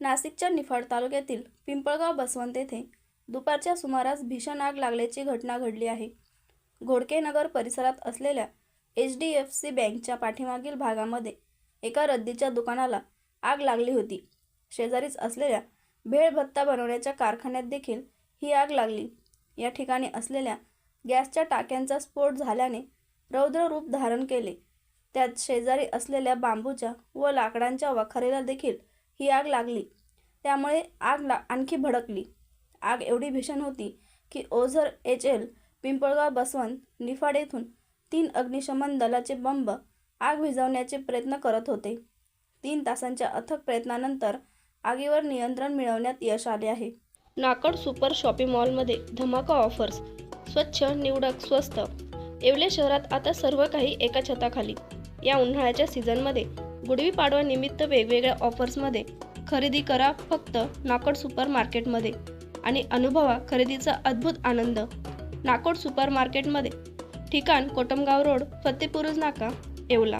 नाशिकच्या निफाड तालुक्यातील पिंपळगाव बसवंत येथे दुपारच्या सुमारास भीषण आग लागल्याची घटना घडली आहे. घोडकेनगर परिसरात असलेल्या एच डी एफ सी बँकच्या पाठीमागील भागामध्ये एका रद्दीच्या दुकानाला आग लागली होती. शेजारीच असलेल्या भेळ भत्ता बनवण्याच्या कारखान्यात देखील ही आग लागली. या ठिकाणी असलेल्या गॅसच्या टाक्यांचा स्फोट झाल्याने रौद्र रूप धारण केले. त्यात शेजारी असलेल्या बांबूच्या व लाकडांच्या वखारीला देखील ही आग लागली. त्यामुळे आग ला आणखी भडकली. आग एवढी भीषण होती की ओझर एच एल पिंपळगाव बसवंत निफाड येथून तीन अग्निशमन दलाचे बंब आग विझवण्याचे प्रयत्न करत होते. तीन तासांच्या अथक प्रयत्नानंतर आगीवर नियंत्रण मिळवण्यात यश आले आहे. नाकड सुपर शॉपिंग मॉलमध्ये धमाका ऑफर्स स्वच्छ निवडक स्वस्त. येवले शहरात आता सर्व काही एका छताखाली. या उन्हाळ्याच्या सीझनमध्ये गुढी निमित्त वेगवेगळ्या ऑफर्समध्ये खरेदी करा फक्त नाकोड सुपर मार्केटमध्ये आणि अनुभवा खरेदीचा अद्भुत आनंद. नाकोड सुपर मार्केटमध्ये ठिकाण कोटमगाव रोड फतेपुरुज नाका येवला.